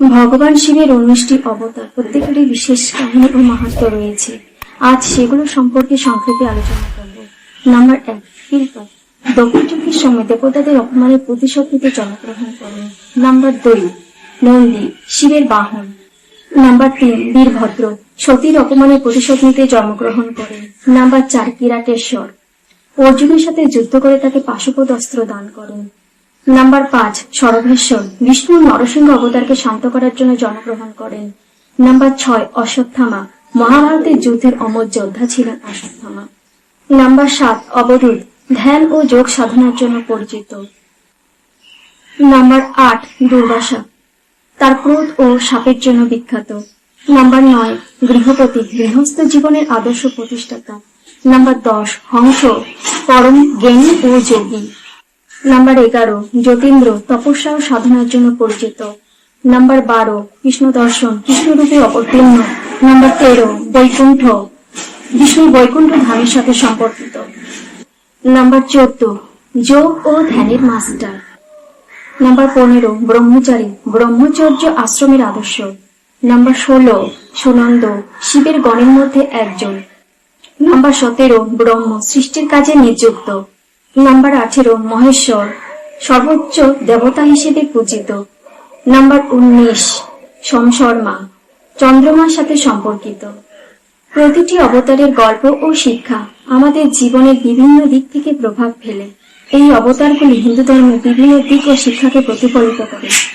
ভগবান শিবের উনিশটি অবতার প্রত্যেকেরই বিশেষ কাহিনী ও মাহাত্ম রয়েছে। আজ সেগুলো সম্পর্কে সংক্ষেপে আলোচনা করব। নাম্বার এক কিলপাত দক্ষিণ যুগের সময় দেবতাদের অপমানের প্রতিশোধ নিতে জন্মগ্রহণ করেন। নাম্বার দুই, নন্দী, শিবের বাহন। নাম্বার তিন, বীরভদ্র। সতীর অপমানের প্রতিশোধ নিতে জন্মগ্রহণ করেন। নাম্বার চার, কিরাটেশ্বর। অর্জুনের সাথে যুদ্ধ করে তাকে পাশুপত অস্ত্র দান করেন। নাম্বার পাঁচ সরভেশ্বর বিষ্ণু নরসিংহ অবতারকে শান্ত করার জন্য জন্মগ্রহণ করেন। নাম্বার ছয়, অশ্বত্থামা। মহাভারতের যুদ্ধের অমর যোদ্ধা ছিলেন অশ্বত্থামা। নাম্বার সাত অবরুদ্ধ ধ্যান ও যোগ সাধনার জন্য পরিচিত। নাম্বার আট দুর্বাসা তার ক্রোধ ও সাপের জন্য বিখ্যাত। নাম্বার নয়, গৃহপতি। গৃহস্থ জীবনের আদর্শ প্রতিষ্ঠাতা। নাম্বার দশ, হংস। পরম জ্ঞানী ও যোগী। নাম্বার এগারো, যতীন্দ্র তপস্যা ও সাধনার জন্য পরিচিত। নাম্বার বারো কৃষ্ণ দর্শন কৃষ্ণরূপে অবতীর্ণ। নাম্বার তেরো, বৈকুণ্ঠ, বিষ্ণু বৈকুণ্ঠ ধামের সাথে সম্পর্কিত। নাম্বার চোদ্দ, যোগ ও ধ্যানের মাস্টার। নাম্বার পনেরো, ব্রহ্মচারী, ব্রহ্মচর্য আশ্রমের আদর্শ। নাম্বার ষোলো, সুনন্দ, শিবের গণের মধ্যে একজন। নাম্বার সতেরো, ব্রহ্ম, সৃষ্টির কাজে নিযুক্ত। নাম্বার আঠেরো, মহেশ্বর। সর্বোচ্চ দেবতা হিসেবে পূজিত। নাম্বার উনিশ সমশর্মা চন্দ্রমার সাথে সম্পর্কিত। প্রতিটি অবতারের গল্প ও শিক্ষা আমাদের জীবনের বিভিন্ন দিক থেকে প্রভাব ফেলে। এই অবতারগুলি হিন্দু ধর্মের বিভিন্ন দিক ও শিক্ষাকে প্রতিফলিত করে।